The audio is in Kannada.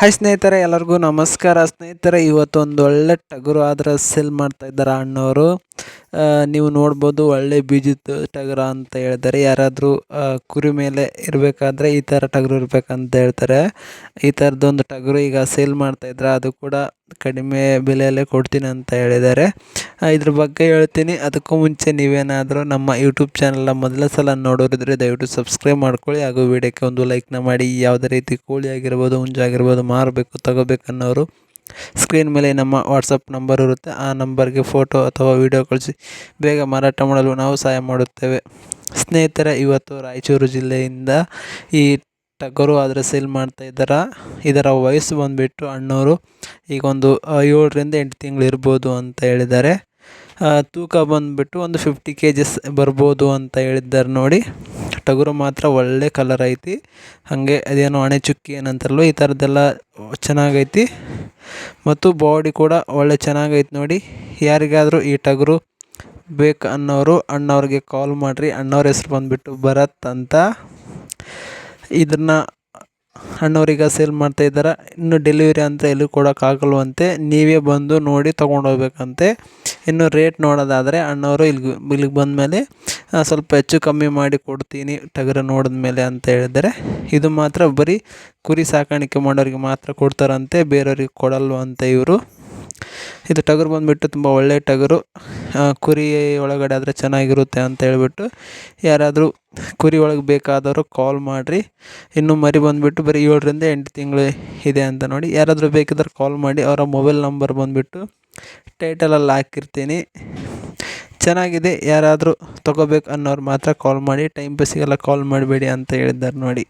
ಹಾಯ್ ಸ್ನೇಹಿತರೆ, ಎಲ್ಲರಿಗೂ ನಮಸ್ಕಾರ. ಸ್ನೇಹಿತರೆ ಇವತ್ತು ಒಂದು ಒಳ್ಳೆ ಟಗರು ಆದ್ರೆ ಸೇಲ್ ಮಾಡ್ತಾ ಇದ್ದಾರೆ ಅಣ್ಣವರು ನೀವು ನೋಡ್ಬೋದು ಒಳ್ಳೆ ಬೀಜದ ಟಗರ ಅಂತ ಹೇಳ್ತಾರೆ. ಯಾರಾದರೂ ಕುರಿ ಮೇಲೆ ಇರಬೇಕಾದ್ರೆ ಈ ಥರ ಟಗರು ಇರಬೇಕಂತ ಹೇಳ್ತಾರೆ. ಈ ಥರದ್ದೊಂದು ಟಗರು ಈಗ ಸೇಲ್ ಮಾಡ್ತಾ ಇದ್ರೆ, ಅದು ಕೂಡ ಕಡಿಮೆ ಬೆಲೆಯಲ್ಲೇ ಕೊಡ್ತೀನಿ ಅಂತ ಹೇಳಿದ್ದಾರೆ. ಇದ್ರ ಬಗ್ಗೆ ಹೇಳ್ತೀನಿ. ಅದಕ್ಕೂ ಮುಂಚೆ ನೀವೇನಾದರೂ ನಮ್ಮ ಯೂಟ್ಯೂಬ್ ಚಾನಲ್ನ ಮೊದಲ ಸಲ ನೋಡೋರಿದ್ರೆ ದಯವಿಟ್ಟು ಸಬ್ಸ್ಕ್ರೈಬ್ ಮಾಡ್ಕೊಳ್ಳಿ. ಹಾಗೂ ವಿಡಿಯೋಕ್ಕೆ ಒಂದು ಲೈಕ್ನ ಮಾಡಿ. ಯಾವುದೇ ರೀತಿ ಕೋಳಿ ಆಗಿರ್ಬೋದು ಹುಂಜೆ ಆಗಿರ್ಬೋದು ಮಾರಬೇಕು, ತಗೋಬೇಕನ್ನೋರು ಸ್ಕ್ರೀನ್ ಮೇಲೆ ನಮ್ಮ ವಾಟ್ಸಪ್ ನಂಬರ್ ಇರುತ್ತೆ. ಆ ನಂಬರ್ಗೆ ಫೋಟೋ ಅಥವಾ ವಿಡಿಯೋ ಕಳಿಸಿ. ಬೇಗ ಮಾರಾಟ ಮಾಡಲು ನಾವು ಸಹಾಯ ಮಾಡುತ್ತೇವೆ. ಸ್ನೇಹಿತರ, ಇವತ್ತು ರಾಯಚೂರು ಜಿಲ್ಲೆಯಿಂದ ಈ ಟಗರು ಆದರೆ ಸೇಲ್ ಮಾಡ್ತಾ ಇದ್ದಾರ? ಇದರ ವಯಸ್ಸು ಬಂದುಬಿಟ್ಟು ಅಣ್ಣವರು ಈಗ ಒಂದು ಏಳರಿಂದ ಎಂಟು ತಿಂಗಳು ಇರ್ಬೋದು ಅಂತ ಹೇಳಿದ್ದಾರೆ. ತೂಕ ಬಂದುಬಿಟ್ಟು ಒಂದು ಫಿಫ್ಟಿ ಕೆ ಜಿಸ್ ಬರ್ಬೋದು ಅಂತ ಹೇಳಿದ್ದಾರೆ ನೋಡಿ. ಟಗರು ಮಾತ್ರ ಒಳ್ಳೆ ಕಲರ್ ಐತಿ. ಹಾಗೆ ಅದೇನೋ ಹಣೆ ಚುಕ್ಕಿ ಈ ಥರದ್ದೆಲ್ಲ ಚೆನ್ನಾಗೈತಿ. ಮತ್ತು ಬಾಡಿ ಕೂಡ ಒಳ್ಳೆ ಚೆನ್ನಾಗೈತೆ ನೋಡಿ. ಯಾರಿಗಾದರೂ ಈ ಟಗರು ಬೇಕು ಅನ್ನೋರು ಅಣ್ಣವ್ರಿಗೆ ಕಾಲ್ ಮಾಡಿರಿ. ಅಣ್ಣವ್ರ ಹೆಸ್ರು ಬಂದುಬಿಟ್ಟು ಭರತ್ ಅಂತ. ಇದನ್ನು ಅಣ್ಣವ್ರೀಗ ಸೇಲ್ ಮಾಡ್ತಾ ಇದ್ದಾರೆ. ಇನ್ನು ಡೆಲಿವರಿ ಅಂತ ಎಲ್ಲೂ ಕೊಡೋಕ್ಕಾಗಲ್ವಂತೆ ನೀವೇ ಬಂದು ನೋಡಿ ತೊಗೊಂಡೋಗ್ಬೇಕಂತೆ ಇನ್ನು ರೇಟ್ ನೋಡೋದಾದರೆ ಅಣ್ಣವರು ಇಲ್ಲಿಗೆ ಇಲ್ಲಿಗೆ ಬಂದಮೇಲೆ ಸ್ವಲ್ಪ ಹೆಚ್ಚು ಕಮ್ಮಿ ಮಾಡಿ ಕೊಡ್ತೀನಿ ಟಗರ ನೋಡಿದ ಮೇಲೆ ಅಂತ ಹೇಳಿದರೆ ಇದು ಮಾತ್ರ ಬರೀ ಕುರಿ ಸಾಕಾಣಿಕೆ ಮಾಡೋರಿಗೆ ಮಾತ್ರ ಕೊಡ್ತಾರಂತೆ, ಬೇರೆಯವ್ರಿಗೆ ಕೊಡಲ್ವಂತೆ ಇವರು. ಇದು ಟಗರು ಬಂದುಬಿಟ್ಟು ತುಂಬ ಒಳ್ಳೆ ಟಗರು. ಕುರಿ ಒಳಗಡೆ ಆದರೆ ಚೆನ್ನಾಗಿರುತ್ತೆ ಅಂತ ಹೇಳ್ಬಿಟ್ಟು ಯಾರಾದರೂ ಕುರಿ ಒಳಗೆ ಬೇಕಾದವರು ಕಾಲ್ ಮಾಡಿರಿ. ಇನ್ನು ಮರಿ ಬಂದುಬಿಟ್ಟು ಬರೀ ಏಳರಿಂದ ಎಂಟು ತಿಂಗಳು ಇದೆ ಅಂತ ನೋಡಿ. ಯಾರಾದರೂ ಬೇಕಿದ್ರೆ ಕಾಲ್ ಮಾಡಿ. ಅವರ ಮೊಬೈಲ್ ನಂಬರ್ ಬಂದುಬಿಟ್ಟು ಟೈಟಲಲ್ಲಿ ಹಾಕಿರ್ತೀನಿ. ಚೆನ್ನಾಗಿದೆ. ಯಾರಾದರೂ ತೊಗೋಬೇಕು ಅನ್ನೋರು ಮಾತ್ರ ಕಾಲ್ ಮಾಡಿ. ಟೈಮ್ ಪಾಸಿಗೆಲ್ಲ ಕಾಲ್ ಮಾಡಬೇಡಿ ಅಂತ ಹೇಳಿದ್ದಾರೆ ನೋಡಿ.